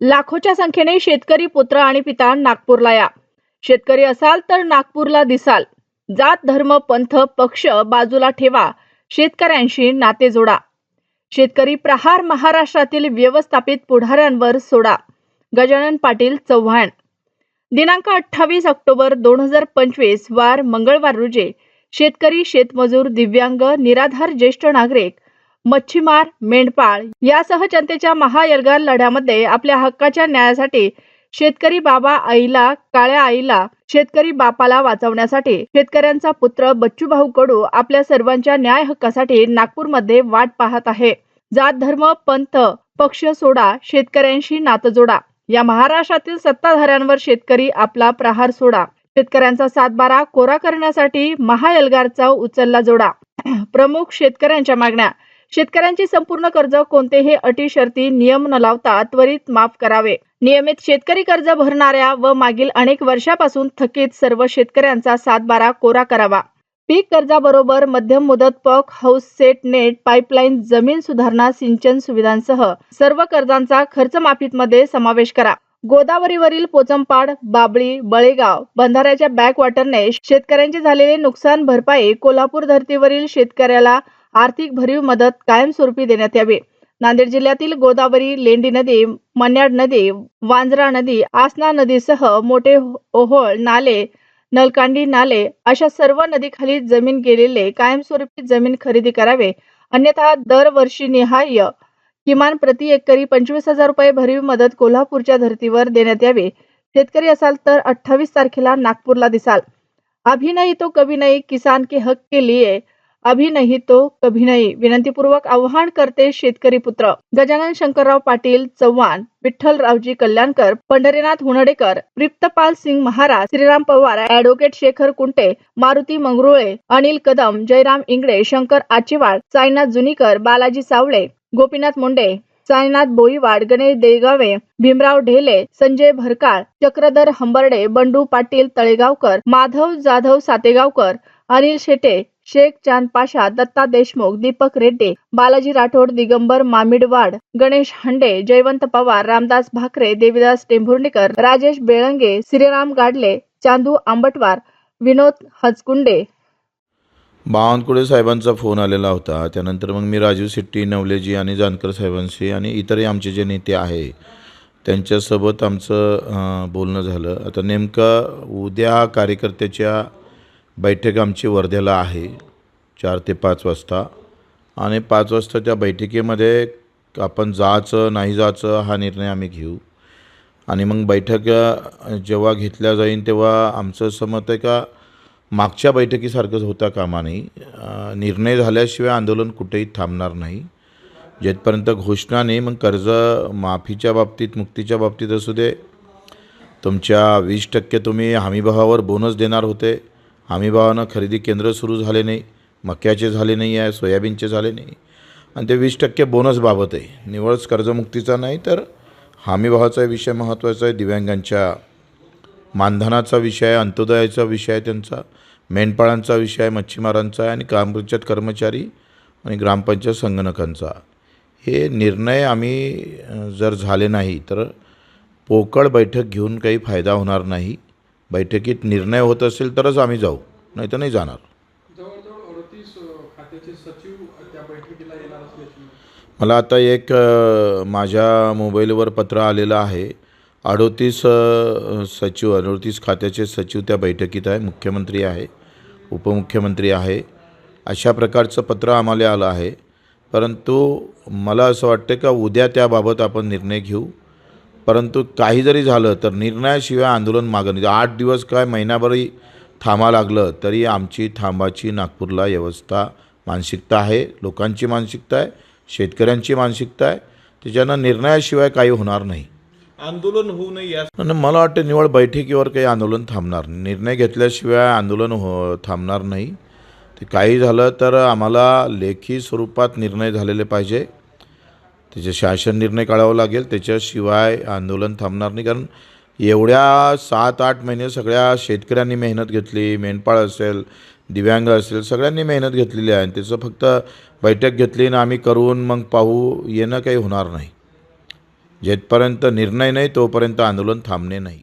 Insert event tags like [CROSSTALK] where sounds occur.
लाखोच्या संख्येने शेतकरी पुत्र आणि पिता नागपूरला या. शेतकरी असाल तर नागपूरला दिसाल. जात धर्म पंथ पक्ष बाजूला ठेवा. शेतकऱ्यांशी नाते जोडा. शेतकरी प्रहार महाराष्ट्रातील व्यवस्थापित पुढाऱ्यांवर सोडा. गजानन पाटील चव्हाण. दिनांक अठ्ठावीस ऑक्टोबर दोन हजार पंचवीस वार मंगळवार रोजी शेतकरी शेतमजूर दिव्यांग निराधार ज्येष्ठ नागरिक मच्छीमार मेंढपाळ यासह जनतेच्या महायलगार लढ्यामध्ये आपल्या हक्काच्या न्यायासाठी शेतकरी बाबा आईला काळ्या आईला शेतकरी बापाला वाचवण्यासाठी शेतकऱ्यांचा पुत्र बच्चूभाऊ कडू आपल्या सर्वांच्या न्याय हक्कासाठी नागपूरमध्ये वाट पाहत आहे. जात धर्म पंथ पक्ष सोडा शेतकऱ्यांशी नातं जोडा. या महाराष्ट्रातील सत्ताधाऱ्यांवर शेतकरी आपला प्रहार सोडा. शेतकऱ्यांचा सातबारा कोरा करण्यासाठी महायलगारचा उचलला जोडा. [CLEARS THROAT] प्रमुख शेतकऱ्यांच्या मागण्या. शेतकऱ्यांची संपूर्ण कर्ज कोणतेही अटी शर्ती नियम न लावता त्वरित माफ करावे. नियमित शेतकरी कर्ज भरणाऱ्या व मागील अनेक वर्षापासून थकीत सर्व शेतकऱ्यांचा सातबारा कोरा करावा. पीक कर्जाबरोबर मध्यम मुदत पक हाऊस सेट नेट पाईपलाईन जमीन सुधारणा सिंचन सुविधांसह सर्व कर्जांचा खर्च माफीमध्ये समावेश करा. गोदावरीवरील पोचमपाड बाबळी बळेगाव बंधाऱ्याच्या बॅकवॉटरने शेतकऱ्यांचे झालेले नुकसान भरपाई कोल्हापूर धर्तीवरील शेतकऱ्याला आर्थिक भरीव मदत कायमस्वरूपी देण्यात यावी. नांदेड जिल्ह्यातील गोदावरी लेंडी नदी मन्याड नदी वांजरा नदी आसना नदीसह मोठे ओहोळ नाले नलकांडी नाले अशा सर्व नदीखाली जमीन गेलेले कायमस्वरूपी जमीन खरेदी करावे. अन्यथा दरवर्षी निहाय किमान प्रति एकरी पंचवीस हजार रुपये भरीव मदत कोल्हापूरच्या धर्तीवर देण्यात यावी. शेतकरी असाल तर अठ्ठावीस तारखेला नागपूरला दिसाल. अभिनय तो कभी नाही किसान के हक के लिए अभी नाही तो कभी नाही। विनंतीपूर्वक आवाहन करते शेतकरी पुत्र। गजानन शंकरराव पाटील चव्हाण विठ्ठलरावजी कल्याणकर पंढरीनाथ हुनडेकर प्रिप्तपाल सिंग महाराज श्रीराम पवार ऍडव्होकेट शेखर कुंटे मारुती मंगरुळे अनिल कदम जयराम इंगळे शंकर आचेवाड साईनाथ जुनीकर बालाजी सावळे गोपीनाथ मुंडे साईनाथ बोईवाड गणेश देगावे भीमराव ढेले संजय भरकाळ चक्रधर हंबर्डे बंडू पाटील तळेगावकर माधव जाधव सातेगावकर अनिल शेटे शेख चांद पाशा दत्ता देशमुख दीपक रेड्डी बालाजी राठोड दिगंबर मामिडवाड गणेश हंडे जयवंत पवार रामदास भाकरे देविदास टेंभुर्णीकर राजेश बेळंगे श्रीराम गाडले चांदू आंबटवार विनोद हजकुंडे. बावनकुळे साहेबांचा फोन आलेला होता. त्यानंतर मग मी राजीव शेट्टी नवलेजी आणि जानकर साहेबांशी आणि इतरही आमचे जे नेते आहे त्यांच्यासोबत आमचं बोलणं झालं. आता नेमकं उद्या कार्यकर्त्याच्या बैठक आमची वर्ध्याला आहे चार ते पाच वाजता. आणि पाच वाजता त्या बैठकीमध्ये आपण जायचं नाही जायचं हा निर्णय आम्ही घेऊ. आणि मग बैठक जेव्हा घेतल्या जाईल तेव्हा आमचं असं मत आहे का मागच्या बैठकीसारखंच होता कामा नाही निर्णय झाल्याशिवाय आंदोलन कुठेही थांबणार नाही. जेथपर्यंत घोषणा नाही मग कर्ज माफीच्या बाबतीत मुक्तीच्या बाबतीत असू दे. तुमच्या वीस टक्के तुम्ही हमीभावावर बोनस देणार होते. हमीभावानं खरेदी केंद्र सुरू झाले नाही मक्याचे झाले नाही आहे सोयाबीनचे झाले नाही. आणि ते वीस टक्के बोनसबाबत आहे. निवळच कर्जमुक्तीचा नाही तर हमीभावाचा विषय महत्त्वाचा आहे. दिव्यांगांच्या मानधनाचा विषय आहे अंत्योदयाचा विषय आहे त्यांचा मेंढपाळांचा विषय आहे मच्छीमारांचा आहे आणि ग्रामपंचायत कर्मचारी आणि ग्रामपंचायत संगणकांचा. हे निर्णय आम्ही जर झाले नाही तर पोकळ बैठक घेऊन काही फायदा होणार नाही. बैठकीत निर्णय होत असेल तरच आम्ही जाऊ नाही तर नाही जाणार मला आता एक माझ्या मोबाईलवर पत्र आलेलं आहे. अडोतीस सचिव अडोतीस खात्याचे सचिव त्या बैठकीत आहे मुख्यमंत्री आहे उपमुख्यमंत्री आहे. अशा प्रकारचं पत्र आम्हाला आलं आहे. परंतु मला असं वाटतं का उद्या त्याबाबत आपण निर्णय घेऊ. परंतु काही जरी झालं तर निर्णयाशिवाय आंदोलन मागं नाही. आठ दिवस काय महिनाभरही थांबा लागलं तरी आमची थांबाची नागपूरला व्यवस्था मानसिकता आहे. लोकांची मानसिकता आहे शेतकऱ्यांची मानसिकता आहे. त्याच्यानं निर्णयाशिवाय काही होणार नाही. आंदोलन होऊ नये मला वाटतं निवड बैठकीवर काही आंदोलन थांबणार नाही. निर्णय घेतल्याशिवाय आंदोलन हो थांबणार नाही. ते काही झालं तर आम्हाला लेखी स्वरूपात निर्णय झालेले पाहिजे. त्याचे शासन निर्णय काढावा लागेल त्याच्याशिवाय आंदोलन थांबणार नाही. कारण एवढ्या सात आठ महिने सगळ्या शेतकऱ्यांनी मेहनत घेतली मेंढपाळ असेल दिव्यांग असेल सगळ्यांनी मेहनत घेतलेली आहे. आणि त्याचं फक्त बैठक घेतली आणि आम्ही करून मग पाहू येणं काही होणार नाही. जेथपर्यंत निर्णय नाही तोपर्यंत आंदोलन थांबणे नाही.